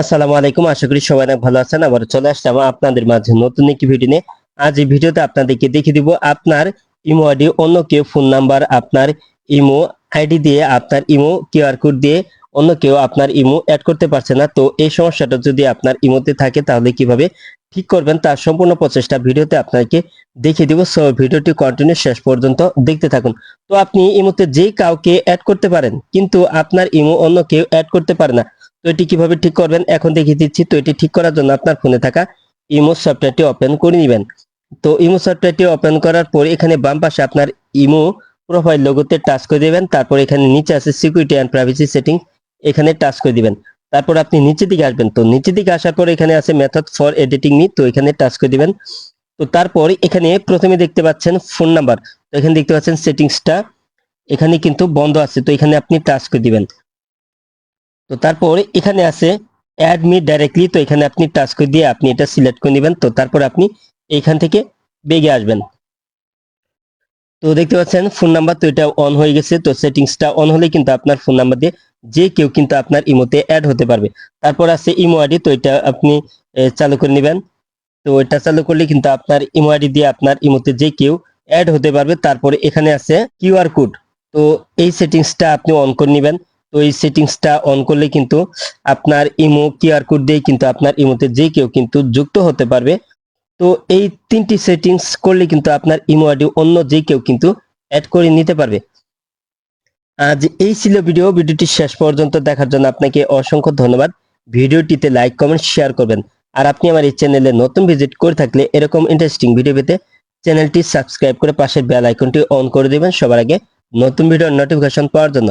আসসালামু আলাইকুম, আশা করি সবাই অনেক ভালো আছেন। আবার চলে আসলাম আপনাদের মাঝে নতুন একটি ভিডিও নিয়ে। আজ এই ভিডিওতে আপনাদেরকে দেখিয়ে দিব আপনার ইমো আইডি, অন্য কেউ ফোন নাম্বার, আপনার ইমো আইডি দিয়ে আপনার ইমো কিউআর কোড দিয়ে অন্য কেউ আপনার ইমো অ্যাড করতে পারছে না। তো এই সমস্যাটা যদি আপনার ইমোতে থাকে, তাহলে কীভাবে ঠিক করবেন তার সম্পূর্ণ প্রচেষ্টা ভিডিওতে আপনাকে দেখিয়ে দিব। সো ভিডিওটি কন্টিনিউ শেষ পর্যন্ত দেখতে থাকুন। তো আপনি ইমোতে যে কাউকে অ্যাড করতে পারেন, কিন্তু আপনার ইমো অন্য কেউ অ্যাড করতে পারে না এটি কীভাবে ঠিক করবেন? এখন দেখিয়ে দিচ্ছি। তো এটি ঠিক করার জন্য আপনার ফোনে থাকা ইমো সফটওয়্যারটি ওপেন করে নেবেন। তো ইমো সফটওয়্যারটি ওপেন করার পর এখানে বাম পাশে আপনার ইমো প্রোফাইল লোগোতে টাচ করে দিবেন। তারপর এখানে নিচে আছে সিকিউরিটি অ্যান্ড প্রাইভেসি সেটিং এখানে টাচ করে দিবেন। তারপর আপনি নিচের দিকে আসবেন। তো নিচের দিকে আসার পর এখানে আছে মেথড ফর এডিটিং মি তো এখানে টাচ করে দিবেন। তো তারপর এখানে প্রথমে দেখতে পাচ্ছেন ফোন নাম্বার তো এখানে দেখতে পাচ্ছেন সেটিংসটা এখানে কিন্তু বন্ধ আছে। তো এখানে আপনি টাচ করে দিবেন। তো তারপর এখানে আছে অ্যাড মি ডাইরেক্টলি তো এখানে আপনি টাচ করে দিয়ে আপনি এটা সিলেক্ট করে নেবেন, তো তারপর আপনি এইখান থেকে বেগে আসবেন। তো দেখতে পাচ্ছেন ফোন নাম্বার তো এটা অন হয়ে গেছে, তো সেটিংসটা অন হলে কিন্তু আপনার ফোন নাম্বার দিয়ে যে কেউ কিন্তু আপনার ইমোতে অ্যাড হতে পারবে। তারপর আছে ইমো আইডি তো এটা আপনি চালু করে নেবেন। তো এটা চালু করলে কিন্তু আপনার ইমো আইডি দিয়ে আপনার ইমোতে যে কেউ অ্যাড হতে পারবে। তারপরে এখানে আছে কিউআর কোড তো এই সেটিংসটা আপনি অন করে নেবেন। তো এই সেটিংসটা অন করলে কিন্তু আপনার ইমো কিউআর কোড দিয়ে কিন্তু আপনার ইমোতে যে কেউ কিন্তু যুক্ত হতে পারবে। তো এই তিনটি সেটিংস করলে কিন্তু আপনার ইমো আইডি অন্য যে কেউ কিন্তু অ্যাড করে নিতে পারবে। আজ এই ছিল ভিডিও ভিডিওটি শেষ পর্যন্ত দেখার জন্য আপনাকে অসংখ্য ধন্যবাদ। ভিডিওটিতে লাইক কমেন্ট শেয়ার করবেন। আর আপনি আমার এই চ্যানেলে নতুন ভিজিট করে থাকলে এরকম ইন্টারেস্টিং ভিডিও পেতে চ্যানেলটি সাবস্ক্রাইব করে পাশের বেল আইকনটি অন করে দেবেন সবার আগে নতুন ভিডিওর নোটিফিকেশন পাওয়ার জন্য।